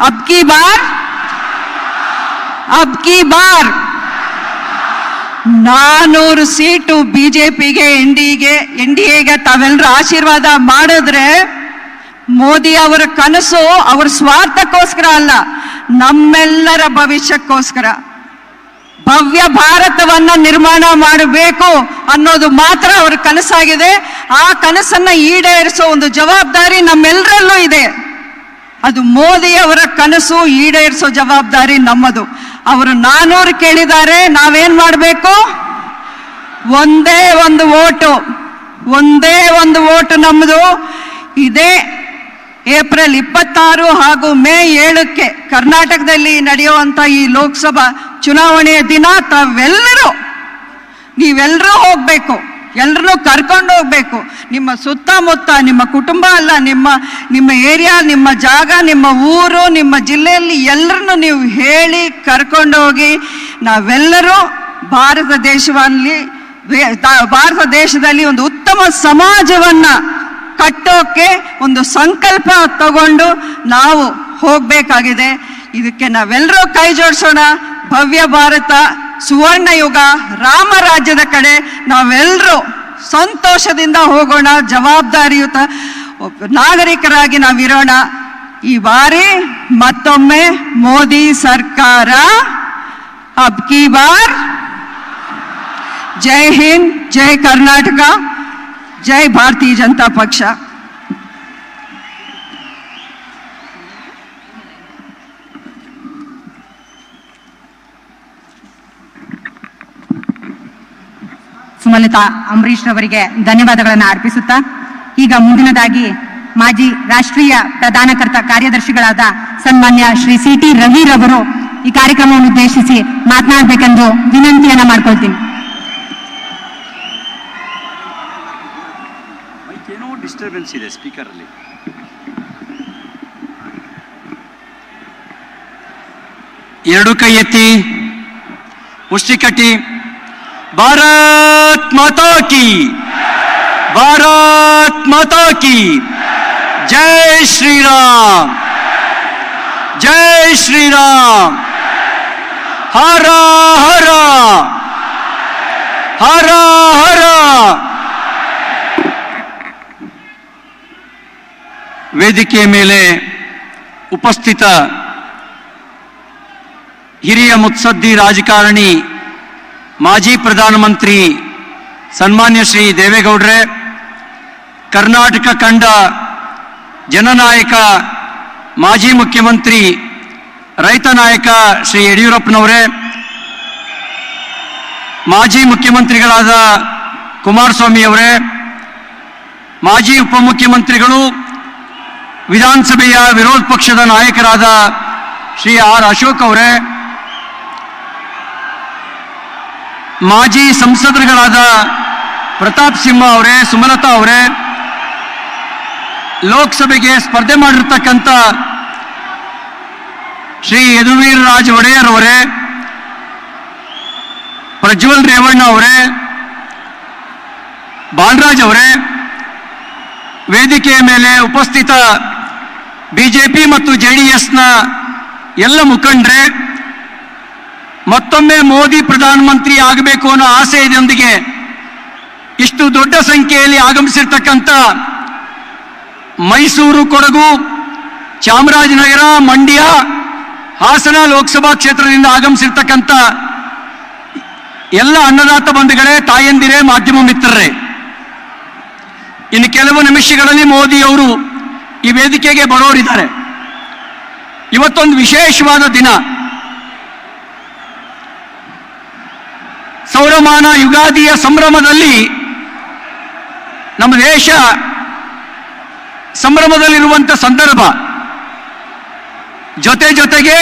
अब की बार अब की बार ನಾನೂರು ಸೀಟು ಬಿಜೆಪಿಗೆ ಎನ್ ಡಿಗೆ ಎನ್ ಡಿ ಎಗೆ ತಾವೆಲ್ಲರೂ ಆಶೀರ್ವಾದ ಮಾಡಿದ್ರೆ ಮೋದಿ ಅವರ ಕನಸು ಅವ್ರ ಸ್ವಾರ್ಥಕ್ಕೋಸ್ಕರ ಅಲ್ಲ ನಮ್ಮೆಲ್ಲರ ಭವಿಷ್ಯಕ್ಕೋಸ್ಕರ ಭವ್ಯ ಭಾರತವನ್ನ ನಿರ್ಮಾಣ ಮಾಡಬೇಕು ಅನ್ನೋದು ಮಾತ್ರ ಅವ್ರ ಕನಸಾಗಿದೆ ಆ ಕನಸನ್ನ ಈಡೇರಿಸೋ ಒಂದು ಜವಾಬ್ದಾರಿ ನಮ್ಮೆಲ್ಲರಲ್ಲೂ ಇದೆ ಅದು ಮೋದಿ ಅವರ ಕನಸು ಈಡೇರಿಸೋ ಜವಾಬ್ದಾರಿ ನಮ್ಮದು. ಅವರು ನಾನೂರು ಕೇಳಿದ್ದಾರೆ, ನಾವೇನ್ ಮಾಡಬೇಕು? ಒಂದೇ ಒಂದು ಓಟು, ಒಂದೇ ಒಂದು ಓಟು ನಮ್ಮದು ಇದೇ ಏಪ್ರಿಲ್ ಇಪ್ಪತ್ತಾರು ಹಾಗೂ ಮೇ ಏಳಕ್ಕೆ ಕರ್ನಾಟಕದಲ್ಲಿ ನಡೆಯುವಂತ ಈ ಲೋಕಸಭಾ ಚುನಾವಣೆಯ ದಿನ ತಾವೆಲ್ಲರೂ, ನೀವೆಲ್ಲರೂ ಹೋಗ್ಬೇಕು. ಎಲ್ಲರನ್ನೂ ಕರ್ಕೊಂಡು ಹೋಗಬೇಕು. ನಿಮ್ಮ ಸುತ್ತಮುತ್ತ, ನಿಮ್ಮ ಕುಟುಂಬ ಅಲ್ಲ, ನಿಮ್ಮ ನಿಮ್ಮ ಏರಿಯಾ, ನಿಮ್ಮ ಜಾಗ, ನಿಮ್ಮ ಊರು, ನಿಮ್ಮ ಜಿಲ್ಲೆಯಲ್ಲಿ ಎಲ್ಲರನ್ನು ನೀವು ಹೇಳಿ ಕರ್ಕೊಂಡು ಹೋಗಿ, ನಾವೆಲ್ಲರೂ ಭಾರತ ದೇಶದಲ್ಲಿ ಭಾರತ ದೇಶದಲ್ಲಿ ಒಂದು ಉತ್ತಮ ಸಮಾಜವನ್ನು ಕಟ್ಟೋಕೆ ಒಂದು ಸಂಕಲ್ಪ ತಗೊಂಡು ನಾವು ಹೋಗಬೇಕಾಗಿದೆ. ಇದಕ್ಕೆ ನಾವೆಲ್ಲರೂ ಕೈ ಜೋಡಿಸೋಣ. ಭವ್ಯ ಭಾರತ. ಸುವರ್ಣ ಯುಗ ರಾಮ ರಾಜ್ಯದ ಕಡೆ ನಾವೆಲ್ಲರೂ ಸಂತೋಷದಿಂದ ಹೋಗೋಣ, ಜವಾಬ್ದಾರಿಯುತ ನಾಗರಿಕರಾಗಿ ನಾವಿರೋಣ. ಈ ಬಾರಿ ಮತ್ತೊಮ್ಮೆ ಮೋದಿ ಸರ್ಕಾರ. ಅಬ್ ಕಿ ಬಾರ್. ಜೈ ಹಿಂದ್, ಜೈ ಕರ್ನಾಟಕ, ಜೈ ಭಾರತೀಯ ಜನತಾ ಪಕ್ಷ. ಸುಮಲತಾ ಅಂಬರೀಶ್ ರವರಿಗೆ ಧನ್ಯವಾದಗಳನ್ನು ಅರ್ಪಿಸುತ್ತಾ ಈಗ ಮುಂದಿನದಾಗಿ ಮಾಜಿ ರಾಷ್ಟ್ರೀಯ ಪ್ರಧಾನಕರ್ತ ಕಾರ್ಯದರ್ಶಿಗಳಾದ ಸನ್ಮಾನ್ಯ ಶ್ರೀ ಸಿ ಟಿ ರವಿರವರು ಈ ಕಾರ್ಯಕ್ರಮವನ್ನು ಉದ್ದೇಶಿಸಿ ಮಾತನಾಡಬೇಕೆಂದು ವಿನಂತಿಯನ್ನ ಮಾಡ್ಕೊಳ್ತೀನಿ. ಮೈಕ್ ಏನೋ ಡಿಸ್ಟರ್ಬೆನ್ಸ್ ಇದೆ ಸ್ಪೀಕರಲ್ಲಿ ಎರಡು ಕೈ ಎತ್ತಿ ಮುಷ್ಟಿ ಕಟ್ಟಿ ಭಾರತ್ ಮಾತಾ ಕಿ ಭಾರತ್ ಮಾತಾ ಕಿ ಜೈ ಶ್ರೀರಾಮ್ ಜೈ ಶ್ರೀರಾಮ್ ಹರ ಹರ ಹರ ಹರ ವೇದಿಕೆಯ ಮೇಲೆ ಉಪಸ್ಥಿತ ಹಿರಿಯ ಮುತ್ಸದ್ದಿ ರಾಜಕಾರಣಿ ಮಾಜಿ ಪ್ರಧಾನಮಂತ್ರಿ ಸನ್ಮಾನ್ಯ ಶ್ರೀ ದೇವೇಗೌಡ್ರೆ, ಕರ್ನಾಟಕ ಕಂಡ ಜನನಾಯಕ ಮಾಜಿ ಮುಖ್ಯಮಂತ್ರಿ, ರೈತ ನಾಯಕ ಶ್ರೀ ಯಡಿಯೂರಪ್ಪನವರೇ, ಮಾಜಿ ಮುಖ್ಯಮಂತ್ರಿಗಳಾದ ಕುಮಾರಸ್ವಾಮಿ ಅವರೇ, ಮಾಜಿ ಉಪಮುಖ್ಯಮಂತ್ರಿಗಳು, ವಿಧಾನಸಭೆಯ ವಿರೋಧ ಪಕ್ಷದ ನಾಯಕರಾದ ಶ್ರೀ ಆರ್ ಅಶೋಕ್ ಅವರೇ ಮಾಜಿ ಸಂಸದರುಗಳಾದ ಪ್ರತಾಪ್ ಸಿಂಹ ಅವರೇ, ಸುಮಲತಾ ಅವರೇ, ಲೋಕಸಭೆಗೆ ಸ್ಪರ್ಧೆ ಮಾಡಿರ್ತಕ್ಕಂಥ ಶ್ರೀ ಯದುವೀರ್ ರಾಜ್ ಒಡೆಯರ್ ಅವರೇ, ಪ್ರಜ್ವಲ್ ರೇವಣ್ಣ ಅವರೇ, ಬಾಲರಾಜ್ ಅವರೇ, ವೇದಿಕೆಯ ಮೇಲೆ ಉಪಸ್ಥಿತ ಬಿಜೆಪಿ ಮತ್ತು ಜೆ ಡಿ ಎಸ್ನ ಎಲ್ಲ ಮುಖಂಡರೇ ಮತ್ತೊಮ್ಮೆ ಮೋದಿ ಪ್ರಧಾನಮಂತ್ರಿ ಆಗಬೇಕು ಅನ್ನೋ ಆಸೆ ಇದೊಂದಿಗೆ ಇಷ್ಟು ದೊಡ್ಡ ಸಂಖ್ಯೆಯಲ್ಲಿ ಆಗಮಿಸಿರ್ತಕ್ಕಂಥ ಮೈಸೂರು, ಕೊಡಗು, ಚಾಮರಾಜನಗರ, ಮಂಡ್ಯ, ಹಾಸನ ಲೋಕಸಭಾ ಕ್ಷೇತ್ರದಿಂದ ಆಗಮಿಸಿರ್ತಕ್ಕಂಥ ಎಲ್ಲ ಅನ್ನದಾತ ಬಂಧುಗಳೇ, ತಾಯಂದಿರೇ, ಮಾಧ್ಯಮ ಮಿತ್ರರೇ, ಇನ್ನು ಕೆಲವು ನಿಮಿಷಗಳಲ್ಲಿ ಮೋದಿ ಅವರು ಈ ವೇದಿಕೆಗೆ ಬರೋರಿದ್ದಾರೆ. ಇವತ್ತೊಂದು ವಿಶೇಷವಾದ ದಿನ. ಸೌರಮಾನ ಯುಗಾದಿಯ ಸಂಭ್ರಮದಲ್ಲಿ ನಮ್ಮ ದೇಶ ಸಂಭ್ರಮದಲ್ಲಿರುವಂಥ ಸಂದರ್ಭ. ಜೊತೆ ಜೊತೆಗೆ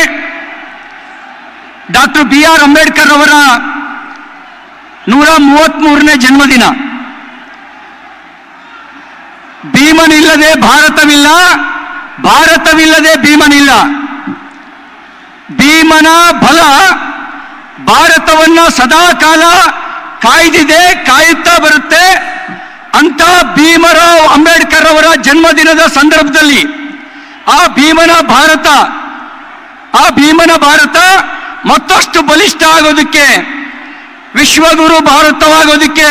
ಡಾಕ್ಟರ್ ಬಿ ಆರ್ ಅಂಬೇಡ್ಕರ್ ಅವರ ನೂರ ಮೂವತ್ತ್ಮೂರನೇ ಜನ್ಮದಿನ. ಭೀಮನಿಲ್ಲದೆ ಭಾರತವಿಲ್ಲ, ಭಾರತವಿಲ್ಲದೆ ಭೀಮನಿಲ್ಲ. ಭೀಮನ ಬಲ ಭಾರತವನ್ನ ಸದಾ ಕಾಲ ಕಾಯ್ದಿದೆ, ಕಾಯುತ್ತಾ ಬರುತ್ತೆ. ಅಂತ ಭೀಮರಾವ್ ಅಂಬೇಡ್ಕರ್ ಅವರ ಜನ್ಮದಿನದ ಸಂದರ್ಭದಲ್ಲಿ ಆ ಭೀಮನ ಭಾರತ, ಆ ಭೀಮನ ಭಾರತ ಮತ್ತಷ್ಟು ಬಲಿಷ್ಠ ಆಗೋದಕ್ಕೆ, ವಿಶ್ವಗುರು ಭಾರತವಾಗೋದಕ್ಕೆ,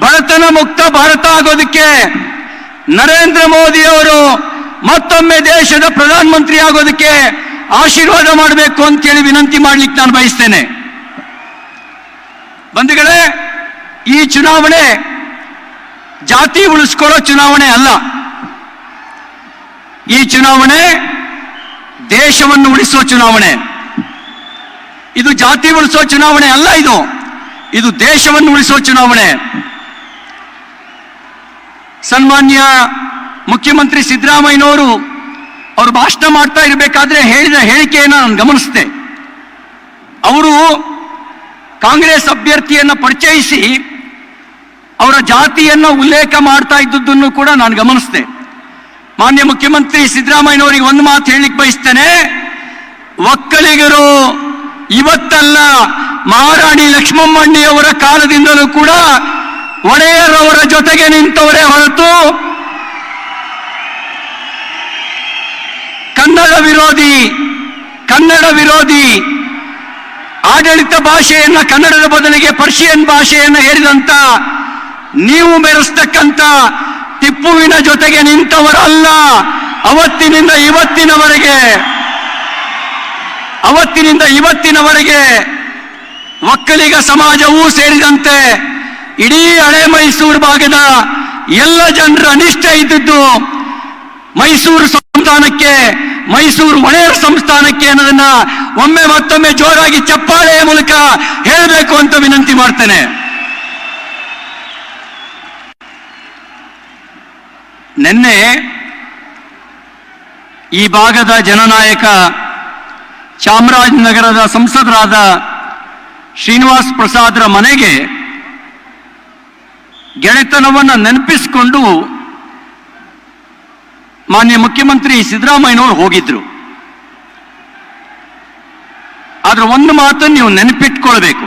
ಭರತನ ಮುಕ್ತ ಭಾರತ ಆಗೋದಕ್ಕೆ ನರೇಂದ್ರ ಮೋದಿ ಅವರು ಮತ್ತೊಮ್ಮೆ ದೇಶದ ಪ್ರಧಾನಮಂತ್ರಿ ಆಗೋದಕ್ಕೆ ಆಶೀರ್ವಾದ ಮಾಡಬೇಕು ಅಂತೇಳಿ ವಿನಂತಿ ಮಾಡ್ಲಿಕ್ಕೆ ನಾನು ಬಯಸ್ತೇನೆ. ಬಂಧುಗಳೇ, ಈ ಚುನಾವಣೆ ಜಾತಿ ಉಳಿಸ್ಕೊಳ್ಳೋ ಚುನಾವಣೆ ಅಲ್ಲ. ಈ ಚುನಾವಣೆ ದೇಶವನ್ನು ಉಳಿಸೋ ಚುನಾವಣೆ. ಇದು ಜಾತಿ ಉಳಿಸೋ ಚುನಾವಣೆ ಅಲ್ಲ ಇದು. ಇದು ದೇಶವನ್ನು ಉಳಿಸೋ ಚುನಾವಣೆ. ಸನ್ಮಾನ್ಯ ಮುಖ್ಯಮಂತ್ರಿ ಸಿದ್ದರಾಮಯ್ಯನವರು ಅವರು ಭಾಷಣ ಮಾಡ್ತಾ ಇರಬೇಕಾದ್ರೆ ಹೇಳಿದ ಹೇಳಿಕೆಯನ್ನು ನಾನು ಗಮನಿಸಿದೆ. ಅವರು ಕಾಂಗ್ರೆಸ್ ಅಭ್ಯರ್ಥಿಯನ್ನು ಪರಿಚಯಿಸಿ ಅವರ ಜಾತಿಯನ್ನು ಉಲ್ಲೇಖ ಮಾಡ್ತಾ ಇದ್ದದ್ದನ್ನು ಕೂಡ ನಾನು ಗಮನಿಸಿದೆ. ಮಾನ್ಯ ಮುಖ್ಯಮಂತ್ರಿ ಸಿದ್ದರಾಮಯ್ಯನವರಿಗೆ ಒಂದು ಮಾತು ಹೇಳಲಿಕ್ಕೆ ಬಯಸ್ತೇನೆ. ಒಕ್ಕಲಿಗರು ಇವತ್ತಲ್ಲ ಮಹಾರಾಣಿ ಲಕ್ಷ್ಮಮ್ಮಣ್ಣಿಯವರ ಕಾಲದಿಂದಲೂ ಕೂಡ ಒಡೆಯರವರ ಜೊತೆಗೆ ನಿಂತವರೇ ಹೊರತು ಕನ್ನಡ ವಿರೋಧಿ ಕನ್ನಡ ವಿರೋಧಿ, ಆಡಳಿತ ಭಾಷೆಯನ್ನ, ಕನ್ನಡದ ಬದಲಿಗೆ ಪರ್ಷಿಯನ್ ಭಾಷೆಯನ್ನು ಹೇರಿದಂತ ನೀವು ಮೆರೆಸ್ತಕ್ಕಂತ ಟಿಪ್ಪುವಿನ ಜೊತೆಗೆ ನಿಂತವರಲ್ಲ. ಅವತ್ತಿನಿಂದ ಇವತ್ತಿನವರೆಗೆ ಅವತ್ತಿನಿಂದ ಇವತ್ತಿನವರೆಗೆ ಒಕ್ಕಲಿಗ ಸಮಾಜವೂ ಸೇರಿದಂತೆ ಇಡೀ ಹಳೆ ಮೈಸೂರು ಭಾಗದ ಎಲ್ಲ ಜನರ ಅನಿಷ್ಟ ಇದ್ದದ್ದು ಮೈಸೂರು ಸಂಸ್ಥಾನಕ್ಕೆ ಮೈಸೂರು ಒಡೆಯರ್ ಸಂಸ್ಥಾನಕ್ಕೆ ಅನ್ನೋದನ್ನ ಒಮ್ಮೆ ಮತ್ತೊಮ್ಮೆ ಜೋರಾಗಿ ಚಪ್ಪಾಳೆಯ ಮೂಲಕ ಹೇಳಬೇಕು ಅಂತ ವಿನಂತಿ ಮಾಡ್ತೇನೆ. ನಿನ್ನೆ ಈ ಭಾಗದ ಜನನಾಯಕ ಚಾಮರಾಜನಗರದ ಸಂಸದರಾದ ಶ್ರೀನಿವಾಸ್ ಪ್ರಸಾದ್ರ ಮನೆಗೆ ಗೆಳೆತನವನ್ನು ನೆನಪಿಸಿಕೊಂಡು ಮಾನ್ಯ ಮುಖ್ಯಮಂತ್ರಿ ಸಿದ್ದರಾಮಯ್ಯನವರು ಹೋಗಿದ್ರು. ಆದ್ರೆ ಒಂದು ಮಾತನ್ನು ನೀವು ನೆನಪಿಟ್ಕೊಳ್ಬೇಕು.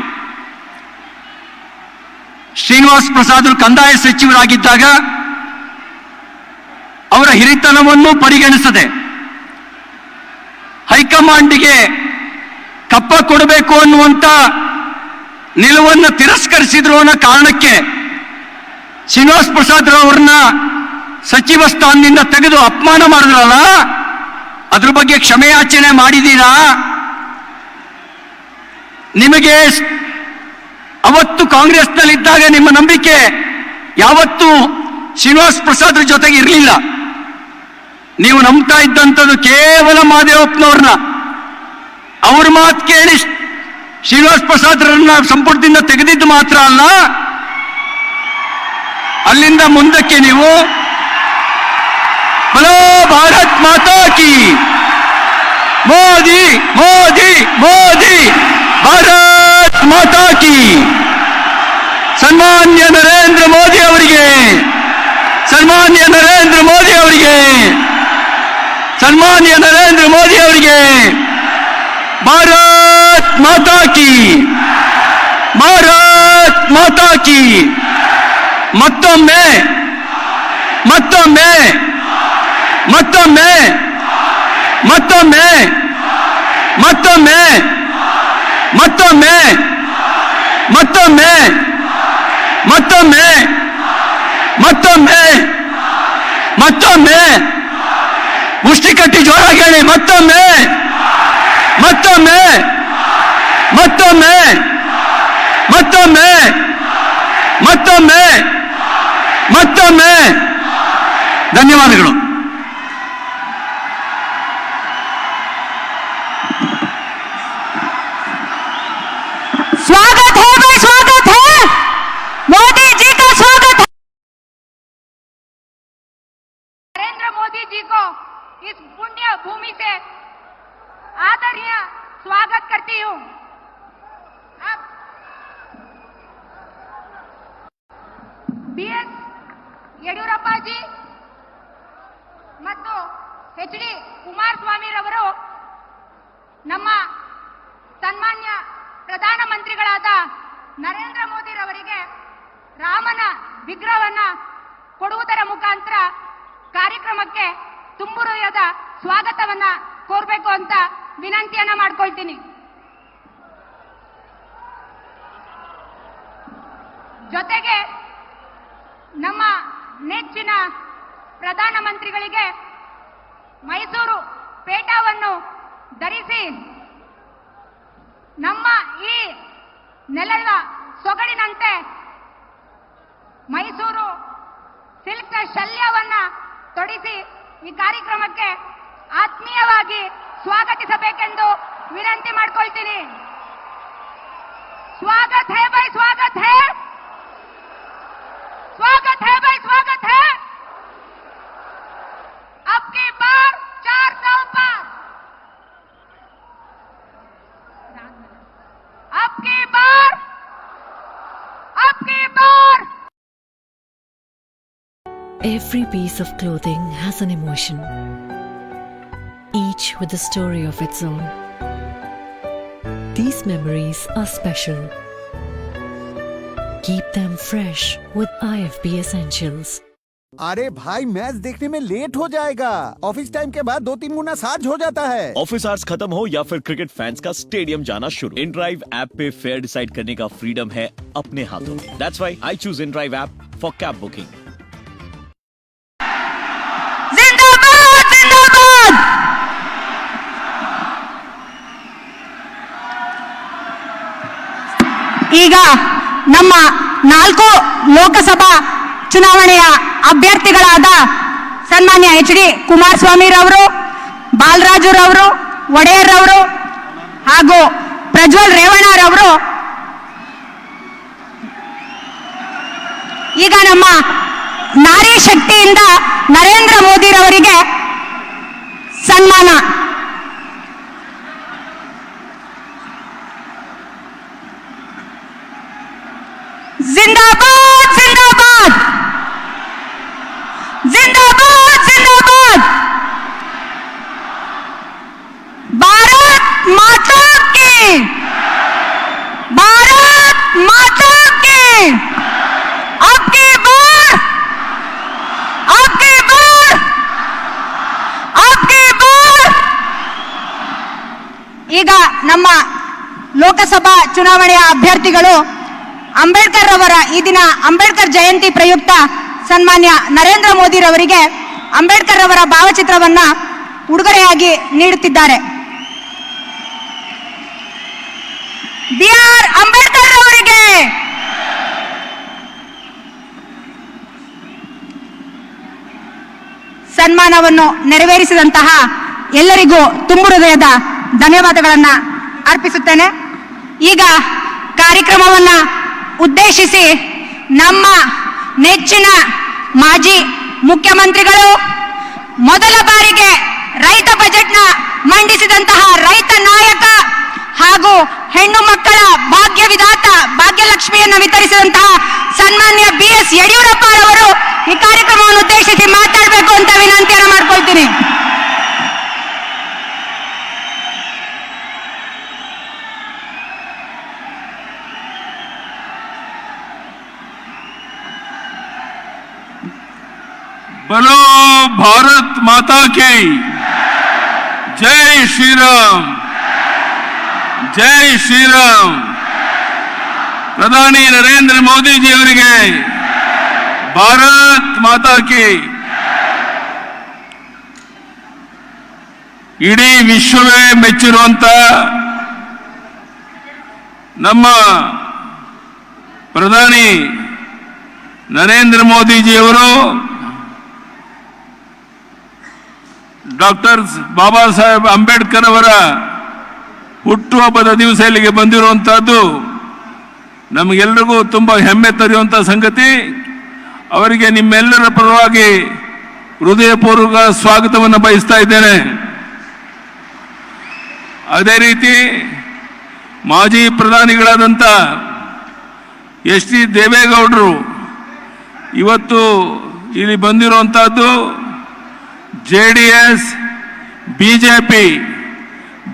ಶ್ರೀನಿವಾಸ್ ಪ್ರಸಾದ್ ಕಂದಾಯ ಸಚಿವರಾಗಿದ್ದಾಗ ಅವರ ಹಿರಿತನವನ್ನು ಪರಿಗಣಿಸದೆ ಹೈಕಮಾಂಡ್ಗೆ ಕಪ್ಪ ಕೊಡಬೇಕು ಅನ್ನುವಂತ ನಿಲುವನ್ನು ತಿರಸ್ಕರಿಸಿದ್ರು ಅನ್ನೋ ಕಾರಣಕ್ಕೆ ಶ್ರೀನಿವಾಸ್ ಪ್ರಸಾದ್ ಅವರನ್ನ ಸಚಿವ ಸ್ಥಾನದಿಂದ ತೆಗೆದು ಅಪಮಾನ ಮಾಡಿದ್ರಲ್ಲ, ಅದ್ರ ಬಗ್ಗೆ ಕ್ಷಮೆಯಾಚನೆ ಮಾಡಿದ್ದೀರಾ? ನಿಮಗೆ ಅವತ್ತು ಕಾಂಗ್ರೆಸ್ನಲ್ಲಿದ್ದಾಗ ನಿಮ್ಮ ನಂಬಿಕೆ ಯಾವತ್ತೂ ಶ್ರೀನಿವಾಸ್ ಪ್ರಸಾದ್ ಜೊತೆಗೆ ಇರಲಿಲ್ಲ. ನೀವು ನಂಬ್ತಾ ಇದ್ದಂಥದ್ದು ಕೇವಲ ಮಾದೇವಪ್ಪನವ್ರನ್ನ. ಅವ್ರ ಮಾತು ಕೇಳಿ ಶ್ರೀ- ಶ್ರೀನಿವಾಸ್ ಪ್ರಸಾದ್ರನ್ನ ಸಂಪುಟದಿಂದ ತೆಗೆದಿದ್ದು ಮಾತ್ರ ಅಲ್ಲ, ಅಲ್ಲಿಂದ ಮುಂದಕ್ಕೆ ನೀವು ಬಲೋ ಭಾರತ್ ಮಾತಾ ಕಿ ಮೋದಿ ಮೋದಿ ಮೋದಿ ಭಾರತ್ ಮಾತಾ ಕಿ ಸನ್ಮಾನ್ಯ ನರೇಂದ್ರ ಮೋದಿ ಅವರಿಗೆ ಸನ್ಮಾನ್ಯ ನರೇಂದ್ರ ಮೋದಿ ಅವರಿಗೆ ಸನ್ಮಾನ್ಯ ನರೇಂದ್ರ ಮೋದಿ ಅವರಿಗೆ ಭಾರತ್ ಮಾತಾ ಕಿ ಭಾರತ್ ಮಾತಾ ಕಿ ಮತ್ತೊಮ್ಮೆ ಮತ್ತೊಮ್ಮೆ ಮತ್ತೊಮ್ಮೆ ಮತ್ತೊಮ್ಮೆ ಮತ್ತೊಮ್ಮೆ ಮತ್ತೊಮ್ಮೆ ಮತ್ತೊಮ್ಮೆ ಮತ್ತೊಮ್ಮೆ ಮತ್ತೊಮ್ಮೆ ಮತ್ತೊಮ್ಮೆ ಮುಷ್ಟಿ ಕಟ್ಟಿ ಜೋರಾಗಿ ಹೇಳಿ ಮತ್ತೊಮ್ಮೆ ಮತ್ತೊಮ್ಮೆ ಮತ್ತೊಮ್ಮೆ ಮತ್ತೊಮ್ಮೆ ಮತ್ತೊಮ್ಮೆ ಮತ್ತೊಮ್ಮೆ ಧನ್ಯವಾದಗಳು you. ಬಿ ಎಸ್ ಯಡಿಯೂರಪ್ಪಾಜಿ ಮತ್ತು ಎಚ್ ಡಿ ಕುಮಾರಸ್ವಾಮಿರವರು ನಮ್ಮ ಸನ್ಮಾನ್ಯ ಪ್ರಧಾನಮಂತ್ರಿಗಳಾದ ನರೇಂದ್ರ ಮೋದಿರವರಿಗೆ ರಾಮನ ವಿಗ್ರಹವನ್ನ ಕೊಡುವುದರ ಮುಖಾಂತರ ಕಾರ್ಯಕ್ರಮಕ್ಕೆ ತುಂಬುರುಯದ ಸ್ವಾಗತವನ್ನ ಕೋರ್ಬೇಕು ಅಂತ ವಿನಂತಿಯನ್ನ ಮಾಡ್ಕೊಳ್ತೀನಿ ಜೊತೆಗೆ ನಮ್ಮ ನೆಚ್ಚಿನ ಪ್ರಧಾನಮಂತ್ರಿಗಳಿಗೆ ಮೈಸೂರು ಪೇಟವನ್ನು ಧರಿಸಿ ನಮ್ಮ ಈ ನೆಲದ ಸೊಗಡಿನಂತೆ ಮೈಸೂರು ಸಿಲ್ಕ್ ಶಲ್ಯವನ್ನ ತೊಡಿಸಿ ಈ ಕಾರ್ಯಕ್ರಮಕ್ಕೆ ಆತ್ಮೀಯವಾಗಿ ಸ್ವಾಗತಿಸಬೇಕೆಂದು ವಿನಂತಿ ಮಾಡ್ಕೊಳ್ತೀನಿ. ಸ್ವಾಗತ ಹೇ ಬೈ, ಸ್ವಾಗತ ಹೇ! Every piece of clothing has an emotion, each with a story of its own. These memories are special. Keep them fresh with IFB Essentials. अरे भाई मैच देखने में लेट हो जाएगा ऑफिस टाइम के बाद दो तीन गुना साझ हो जाता है ऑफिस आवर्स खत्म हो या फिर क्रिकेट फैंस का स्टेडियम जाना शुरू इन ड्राइव ऐप पे फेयर डिसाइड करने का फ्रीडम है अपने हाथों में that's why I choose inDrive app for cab booking ಈಗ ನಮ್ಮ ನಾಲ್ಕು ಲೋಕಸಭಾ ಚುನಾವಣೆಯ ಅಭ್ಯರ್ಥಿಗಳಾದ ಸನ್ಮಾನ್ಯ ಎಚ್ ಡಿ ಕುಮಾರಸ್ವಾಮಿ ರವರು ಬಾಲರಾಜುರವರು ಒಡೆಯರ್ ರವರು ಹಾಗೂ ಪ್ರಜ್ವಲ್ ರೇವಣ್ಣರವರು. ಈಗ ನಮ್ಮ ನಾರಿ ಶಕ್ತಿಯಿಂದ ನರೇಂದ್ರ ಮೋದಿರವರಿಗೆ ಸನ್ಮಾನ. जिंदाबाद जिंदाबाद जिंदाबाद जिंदाबाद भारत माता की भारत माता की अब की बार अब की बार अब की बार ಈಗ ನಮ್ಮ ಲೋಕಸಭಾ ಚುನಾವಣೆಯ ಅಭ್ಯರ್ಥಿಗಳು ಅಂಬೇಡ್ಕರ್ ಅವರ ಈ ದಿನ ಅಂಬೇಡ್ಕರ್ ಜಯಂತಿ ಪ್ರಯುಕ್ತ ಸನ್ಮಾನ್ಯ ನರೇಂದ್ರ ಮೋದಿ ರವರಿಗೆ ಅಂಬೇಡ್ಕರ್ ಅವರ ಭಾವಚಿತ್ರವನ್ನ ಉಡುಗೊರೆಯಾಗಿ ನೀಡುತ್ತಿದ್ದಾರೆ. ಬಿ ಅಂಬೇಡ್ಕರ್ ಅವರಿಗೆ ಸನ್ಮಾನವನ್ನು ನೆರವೇರಿಸಿದಂತಹ ಎಲ್ಲರಿಗೂ ತುಂಬು ಹೃದಯದ ಧನ್ಯವಾದಗಳನ್ನ ಅರ್ಪಿಸುತ್ತೇನೆ. ಈಗ ಕಾರ್ಯಕ್ರಮವನ್ನ ಉದ್ದೇಶಿಸಿ ನಮ್ಮ ನೆಚ್ಚಿನ ಮಾಜಿ ಮುಖ್ಯಮಂತ್ರಿಗಳು ಮೊದಲ ಬಾರಿಗೆ ರೈತ ಬಜೆಟ್ನ ಮಂಡಿಸಿದಂತಹ ರೈತ ನಾಯಕ ಹಾಗೂ ಹೆಣ್ಣು ಮಕ್ಕಳ ಭಾಗ್ಯ ವಿಧಾತ ಭಾಗ್ಯಲಕ್ಷ್ಮಿಯನ್ನು ವಿತರಿಸಿದಂತಹ ಸನ್ಮಾನ್ಯ ಬಿ ಎಸ್ ಯಡಿಯೂರಪ್ಪ ಅವರು ಈ ಕಾರ್ಯಕ್ರಮವನ್ನು ಉದ್ದೇಶಿಸಿ ಮಾತಾಡಬೇಕು ಅಂತ ವಿನಂತಿಯನ್ನು ಮಾಡ್ಕೊಳ್ತೀನಿ बोलो भारत माता की जय श्री राम ಜೈ ಶ್ರೀರಾಮ್ ಪ್ರಧಾನಿ ನರೇಂದ್ರ ಮೋದಿಜಿ ಅವರಿಗೆ ಭಾರತ್ ಮಾತಾ ಕಿ ಇಡೀ ವಿಶ್ವವೇ ಮೆಚ್ಚಿರುವಂತ ನಮ್ಮ ಪ್ರಧಾನಿ ನರೇಂದ್ರ ಮೋದಿಜಿಯವರು ಡಾಕ್ಟರ್ ಬಾಬಾ ಸಾಹೇಬ್ ಅಂಬೇಡ್ಕರ್ ಅವರ ಹುಟ್ಟುಹಬ್ಬದ ದಿವಸ ಇಲ್ಲಿಗೆ ಬಂದಿರುವಂತಹದ್ದು ನಮಗೆಲ್ಲರಿಗೂ ತುಂಬ ಹೆಮ್ಮೆ ತರುವಂಥ ಸಂಗತಿ. ಅವರಿಗೆ ನಿಮ್ಮೆಲ್ಲರ ಪರವಾಗಿ ಹೃದಯಪೂರ್ವಕ ಸ್ವಾಗತವನ್ನು ಬಯಸ್ತಾ ಇದ್ದೇನೆ. ಅದೇ ರೀತಿ ಮಾಜಿ ಪ್ರಧಾನಿಗಳಾದಂಥ ಎಸ್ ಟಿ ದೇವೇಗೌಡರು ಇವತ್ತು ಇಲ್ಲಿ ಬಂದಿರುವಂತಹದ್ದು J D S B J P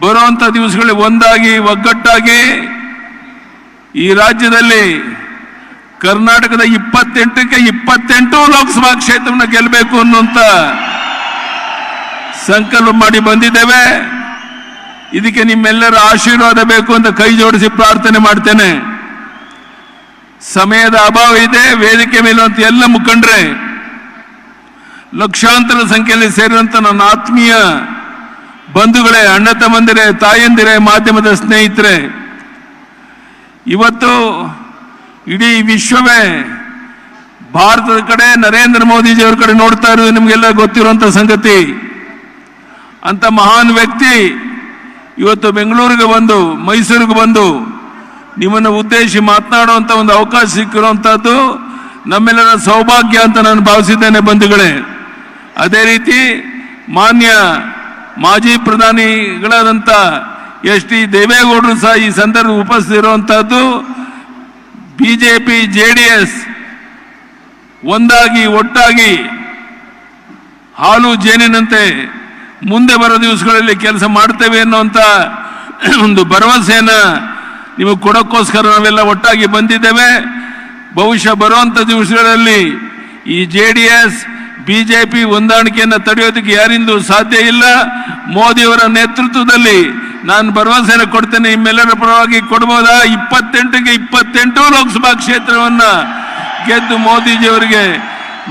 ಬರುವಂಥ ದಿವಸಗಳಲ್ಲಿ ಒಂದಾಗಿ, ಒಗ್ಗಟ್ಟಾಗಿ ಈ ರಾಜ್ಯದಲ್ಲಿ ಕರ್ನಾಟಕದ ಇಪ್ಪತ್ತೆಂಟಕ್ಕೆ ಇಪ್ಪತ್ತೆಂಟು ಲೋಕಸಭಾ ಕ್ಷೇತ್ರವನ್ನು ಗೆಲ್ಲಬೇಕು ಅನ್ನುವಂಥ ಸಂಕಲ್ಪ ಮಾಡಿ ಬಂದಿದ್ದೇವೆ. ಇದಕ್ಕೆ ನಿಮ್ಮೆಲ್ಲರ ಆಶೀರ್ವಾದ ಬೇಕು ಅಂತ ಕೈ ಜೋಡಿಸಿ ಪ್ರಾರ್ಥನೆ ಮಾಡ್ತೇನೆ. ಸಮಯದ ಅಭಾವ ಇದೆ, ವೇದಿಕೆ ಮೇಲುವಂತ ಎಲ್ಲ ಮುಖಂಡ್ರೆ ಲಕ್ಷಾಂತರ ಸಂಖ್ಯೆಯಲ್ಲಿ ಸೇರಿದಂತ ನನ್ನ ಆತ್ಮೀಯ ಬಂಧುಗಳೇ, ಅಣ್ಣ ತಮ್ಮಂದಿರೇ, ತಾಯಂದಿರೇ, ಮಾಧ್ಯಮದ ಸ್ನೇಹಿತರೆ, ಇವತ್ತು ಇಡೀ ವಿಶ್ವವೇ ಭಾರತದ ಕಡೆ ನರೇಂದ್ರ ಮೋದಿಜಿಯವರ ಕಡೆ ನೋಡ್ತಾ ಇರೋದು ನಿಮಗೆಲ್ಲ ಗೊತ್ತಿರುವಂಥ ಸಂಗತಿ. ಅಂತ ಮಹಾನ್ ವ್ಯಕ್ತಿ ಇವತ್ತು ಬೆಂಗಳೂರಿಗೆ ಬಂದು, ಮೈಸೂರಿಗೆ ಬಂದು ನಿಮ್ಮನ್ನು ಉದ್ದೇಶಿ ಮಾತನಾಡುವಂಥ ಒಂದು ಅವಕಾಶ ಸಿಕ್ಕಿರುವಂತಹದ್ದು ನಮ್ಮೆಲ್ಲರ ಸೌಭಾಗ್ಯ ಅಂತ ನಾನು ಭಾವಿಸಿದ್ದೇನೆ ಬಂಧುಗಳೇ. ಅದೇ ರೀತಿ ಮಾನ್ಯ ಮಾಜಿ ಪ್ರಧಾನಿಗಳಾದಂಥ ಎಸ್ ಟಿ ದೇವೇಗೌಡರು ಸಹ ಈ ಸಂದರ್ಭ ಉಪಸ್ಥಿತಿರುವಂತಹದ್ದು B J P J D S ಒಂದಾಗಿ ಒಟ್ಟಾಗಿ ಹಾಲು ಜೇನಿನಂತೆ ಮುಂದೆ ಬರೋ ದಿವಸಗಳಲ್ಲಿ ಕೆಲಸ ಮಾಡ್ತೇವೆ ಅನ್ನುವಂಥ ಒಂದು ಭರವಸೆಯನ್ನು ನಿಮಗೆ ಕೊಡೋಕ್ಕೋಸ್ಕರ ನಾವೆಲ್ಲ ಒಟ್ಟಾಗಿ ಬಂದಿದ್ದೇವೆ. ಬಹುಶಃ ಬರುವಂಥ ದಿವಸಗಳಲ್ಲಿ ಈ ಜೆ ಡಿ ಎಸ್ ಬಿಜೆಪಿ ಹೊಂದಾಣಿಕೆಯನ್ನು ತಡೆಯೋದಕ್ಕೆ ಯಾರಿಂದೂ ಸಾಧ್ಯ ಇಲ್ಲ. ಮೋದಿಯವರ ನೇತೃತ್ವದಲ್ಲಿ ನಾನು ಭರವಸೆಯನ್ನು ಕೊಡ್ತೇನೆ. ನಿಮ್ಮೆಲ್ಲರ ಪರವಾಗಿ ಕೊಡ್ಬೋದಾ? ಇಪ್ಪತ್ತೆಂಟಿಗೆ ಇಪ್ಪತ್ತೆಂಟು ಲೋಕಸಭಾ ಕ್ಷೇತ್ರವನ್ನ ಗೆದ್ದು ಮೋದಿಜಿಯವರಿಗೆ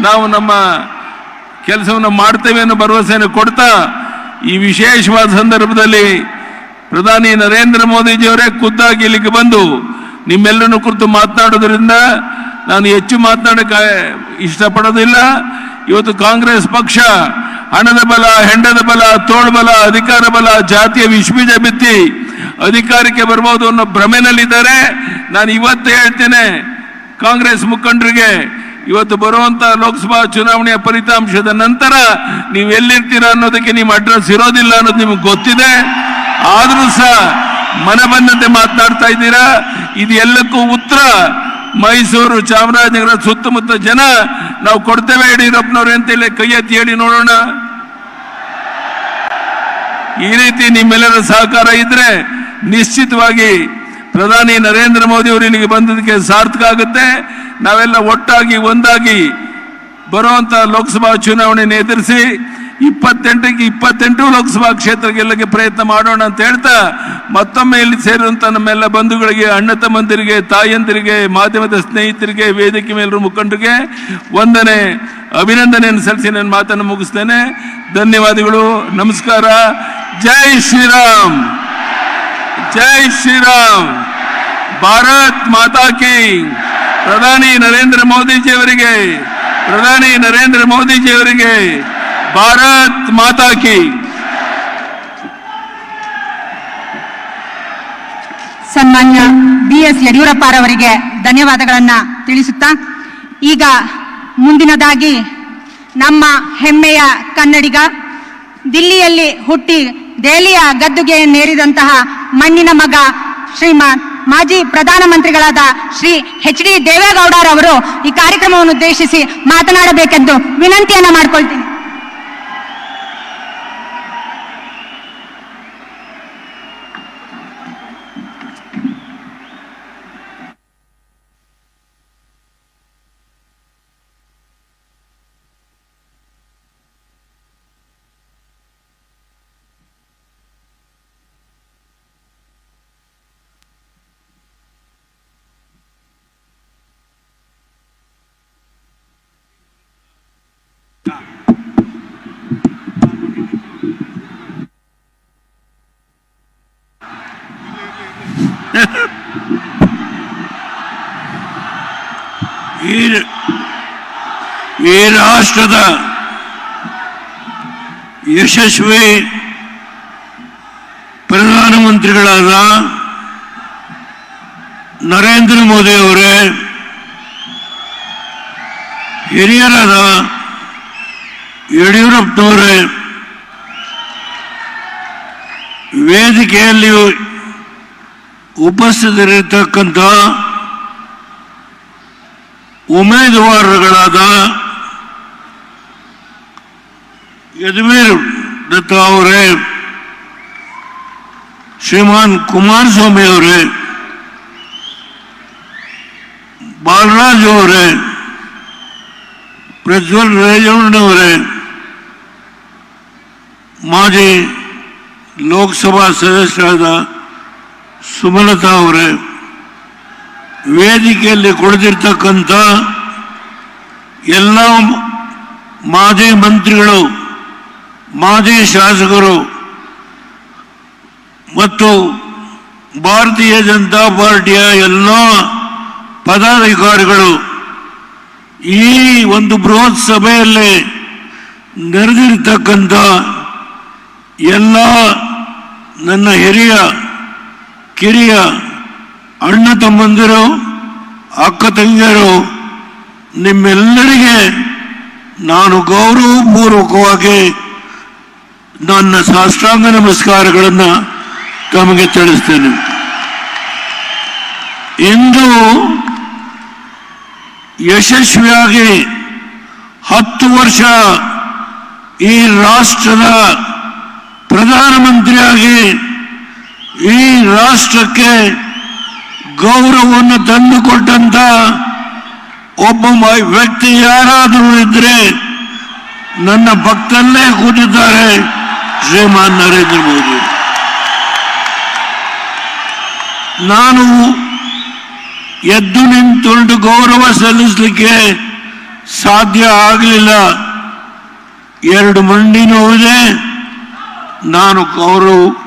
ನಾವು ನಮ್ಮ ಕೆಲಸವನ್ನು ಮಾಡ್ತೇವೆ ಅನ್ನೋ ಭರವಸೆಯನ್ನು ಕೊಡ್ತಾ, ಈ ವಿಶೇಷವಾದ ಸಂದರ್ಭದಲ್ಲಿ ಪ್ರಧಾನಿ ನರೇಂದ್ರ ಮೋದಿಜಿಯವರೇ ಖುದ್ದಾಗಿ ಇಲ್ಲಿಗೆ ಬಂದು ನಿಮ್ಮೆಲ್ಲರನ್ನು ಕುರಿತು ಮಾತನಾಡೋದ್ರಿಂದ ನಾನು ಹೆಚ್ಚು ಮಾತನಾಡಕ್ಕೆ ಇಷ್ಟಪಡೋದಿಲ್ಲ. ಇವತ್ತು ಕಾಂಗ್ರೆಸ್ ಪಕ್ಷ ಹಣದ ಬಲ, ಹೆಂಡದ ಬಲ ತೋಳ್ಬಲ ಅಧಿಕಾರ ಬಲ, ಜಾತಿಯ ವಿಶ್ವೀಜ ಬಿತ್ತಿ ಅಧಿಕಾರಕ್ಕೆ ಬರ್ಬೋದು ಅನ್ನೋ ಭ್ರಮೆನಲ್ಲಿದ್ದಾರೆ. ನಾನು ಇವತ್ತು ಹೇಳ್ತೇನೆ, ಕಾಂಗ್ರೆಸ್ ಮುಖಂಡರಿಗೆ ಇವತ್ತು ಬರುವಂತ ಲೋಕಸಭಾ ಚುನಾವಣೆಯ ಫಲಿತಾಂಶದ ನಂತರ ನೀವು ಎಲ್ಲಿರ್ತೀರಾ ಅನ್ನೋದಕ್ಕೆ ನಿಮ್ಮ ಅಡ್ರೆಸ್ ಇರೋದಿಲ್ಲ ಅನ್ನೋದು ನಿಮಗೆ ಗೊತ್ತಿದೆ. ಆದರೂ ಸಹ ಮನ ಬಂದಂತೆ ಮಾತನಾಡ್ತಾ ಇದ್ದೀರಾ. ಇದು ಎಲ್ಲಕ್ಕೂ ಉತ್ತರ. ಮೈಸೂರು ಚಾಮರಾಜನಗರ ಸುತ್ತಮುತ್ತ ಜನ ನಾವು ಕೊಡ್ತೇವೆ ಯಡಿಯೂರಪ್ಪನವ್ರು ಅಂತೇಳಿ ಕೈ ಎತ್ತಿ ಹೇಳಿ ನೋಡೋಣ. ಈ ರೀತಿ ನಿಮ್ಮೆಲ್ಲರ ಸಹಕಾರ ಇದ್ರೆ ನಿಶ್ಚಿತವಾಗಿ ಪ್ರಧಾನಿ ನರೇಂದ್ರ ಮೋದಿ ಅವರು ಇಲ್ಲಿಗೆ ಬಂದದಕ್ಕೆ ಸಾರ್ಥಕ ಆಗುತ್ತೆ. ನಾವೆಲ್ಲ ಒಟ್ಟಾಗಿ, ಒಂದಾಗಿ ಬರುವಂತ ಲೋಕಸಭಾ ಚುನಾವಣೆಯನ್ನು ಎದುರಿಸಿ ಇಪ್ಪತ್ತೆಂಟಕ್ಕೆ ಇಪ್ಪತ್ತೆಂಟು ಲೋಕಸಭಾ ಕ್ಷೇತ್ರ ಗೆಲ್ಲಕ್ಕೆ ಪ್ರಯತ್ನ ಮಾಡೋಣ ಅಂತ ಹೇಳ್ತಾ ಮತ್ತೊಮ್ಮೆ ಇಲ್ಲಿ ಸೇರುವಂತ ನಮ್ಮೆಲ್ಲ ಬಂಧುಗಳಿಗೆ, ಅಣ್ಣ ತಮ್ಮಂದಿರಿಗೆ, ತಾಯಂದಿರಿಗೆ, ಮಾಧ್ಯಮದ ಸ್ನೇಹಿತರಿಗೆ, ವೇದಿಕೆ ಮೇಲೆ ಮುಖಂಡರಿಗೆ ವಂದನೆ, ಅಭಿನಂದನೆಯನ್ನು ಸಲ್ಲಿಸಿ ನನ್ನ ಮಾತನ್ನು ಮುಗಿಸ್ತೇನೆ. ಧನ್ಯವಾದಗಳು, ನಮಸ್ಕಾರ. ಜೈ ಶ್ರೀರಾಮ್. ಜೈ ಶ್ರೀರಾಮ್. ಭಾರತ್ ಮಾತಾ ಕಿ. ಪ್ರಧಾನಿ ನರೇಂದ್ರ ಮೋದಿಜಿಯವರಿಗೆ, ಪ್ರಧಾನಿ ನರೇಂದ್ರ ಮೋದಿಜಿಯವರಿಗೆ ಭಾರತ್ ಮಾತಾ ಕಿ. ಸನ್ಮಾನ್ಯ ಬಿ ಎಸ್ ಯಡಿಯೂರಪ್ಪರವರಿಗೆ ಧನ್ಯವಾದಗಳನ್ನ ತಿಳಿಸುತ್ತಾ, ಈಗ ಮುಂದಿನದಾಗಿ ನಮ್ಮ ಹೆಮ್ಮೆಯ ಕನ್ನಡಿಗ, ದಿಲ್ಲಿಯಲ್ಲಿ ಹುಟ್ಟಿ ದೆಹಲಿಯ ಗದ್ದುಗೆಯನ್ನೇರಿದಂತಹ ಮಣ್ಣಿನ ಮಗ ಶ್ರೀಮಾನ್ ಮಾಜಿ ಪ್ರಧಾನಮಂತ್ರಿಗಳಾದ ಶ್ರೀ ಎಚ್ ಡಿ ದೇವೇಗೌಡರವರು ಈ ಕಾರ್ಯಕ್ರಮವನ್ನು ಉದ್ದೇಶಿಸಿ ಮಾತನಾಡಬೇಕೆಂದು ವಿನಂತಿಯನ್ನು ಮಾಡ್ಕೊಳ್ತೀನಿ. ಈ ಈ ರಾಷ್ಟ್ರದ ಯಶಸ್ವಿ ಪ್ರಧಾನಮಂತ್ರಿಗಳಾದ ನರೇಂದ್ರ ಮೋದಿ ಅವರೇ ಹಿರಿಯರಾದ ಯಡಿಯೂರಪ್ಪನವರೇ ವೇದಿಕೆಯಲ್ಲಿ ಉಪಸ್ಥಿತರಿರ್ತಕ್ಕಂಥ ಉಮೇದುವಾರಗಳಾದ ಯದುವೀರ್ ದತ್ತ ಅವರೇ, ಶ್ರೀಮಾನ್ ಕುಮಾರಸ್ವಾಮಿ ಅವರೇ, ಬಾಲರಾಜ್ ಅವರೇ, ಪ್ರಜ್ವಲ್ ರೇಜಣ್ಣವರೇ ಮಾಜಿ ಲೋಕಸಭಾ ಸದಸ್ಯರಾದ ಸುಮಲತಾ ಅವರೇ, ವೇದಿಕೆಯಲ್ಲಿ ಕುಳಿತಿರ್ತಕ್ಕಂಥ ಎಲ್ಲ ಮಾಜಿ ಮಂತ್ರಿಗಳು, ಮಾಜಿ ಶಾಸಕರು ಮತ್ತು ಭಾರತೀಯ ಜನತಾ ಪಾರ್ಟಿಯ ಎಲ್ಲ ಪದಾಧಿಕಾರಿಗಳು ಈ ಒಂದು ಬೃಹತ್ ಸಭೆಯಲ್ಲಿ ನೆರೆದಿರ್ತಕ್ಕಂಥ ಎಲ್ಲ ನನ್ನ ಹಿರಿಯ ಕಿರಿಯ ಅಣ್ಣ ತಮ್ಮಂದಿರು, ಅಕ್ಕ ತಂಗಿಯರು, ನಿಮ್ಮೆಲ್ಲರಿಗೆ ನಾನು ಗೌರವಪೂರ್ವಕವಾಗಿ ನನ್ನ ಸಾಷ್ಟಾಂಗ ನಮಸ್ಕಾರಗಳನ್ನು ತಮಗೆ ತಿಳಿಸ್ತೇನೆ. ಇಂದು ಯಶಸ್ವಿಯಾಗಿ ಹತ್ತು ವರ್ಷ ಈ ರಾಷ್ಟ್ರದ ಪ್ರಧಾನಮಂತ್ರಿಯಾಗಿ ಈ ರಾಷ್ಟ್ರಕ್ಕೆ ಗೌರವವನ್ನು ತಂದುಕೊಟ್ಟಂತ ಒಬ್ಬ ವ್ಯಕ್ತಿ ಯಾರಾದರೂ ಇದ್ರೆ ನನ್ನ ಭಕ್ತಲ್ಲೇ ಕೂತಿದ್ದಾರೆ ಶ್ರೀಮಾನ್ ನರೇಂದ್ರ ಮೋದಿ. ನಾನು ಎದ್ದು ನಿಂತುಕೊಂಡು ಗೌರವ ಸಲ್ಲಿಸಲಿಕ್ಕೆ ಸಾಧ್ಯ ಆಗಲಿಲ್ಲ. ಎರಡು ಮಂಡಿ ನೋವಿದೆ. ನಾನು ಗೌರವ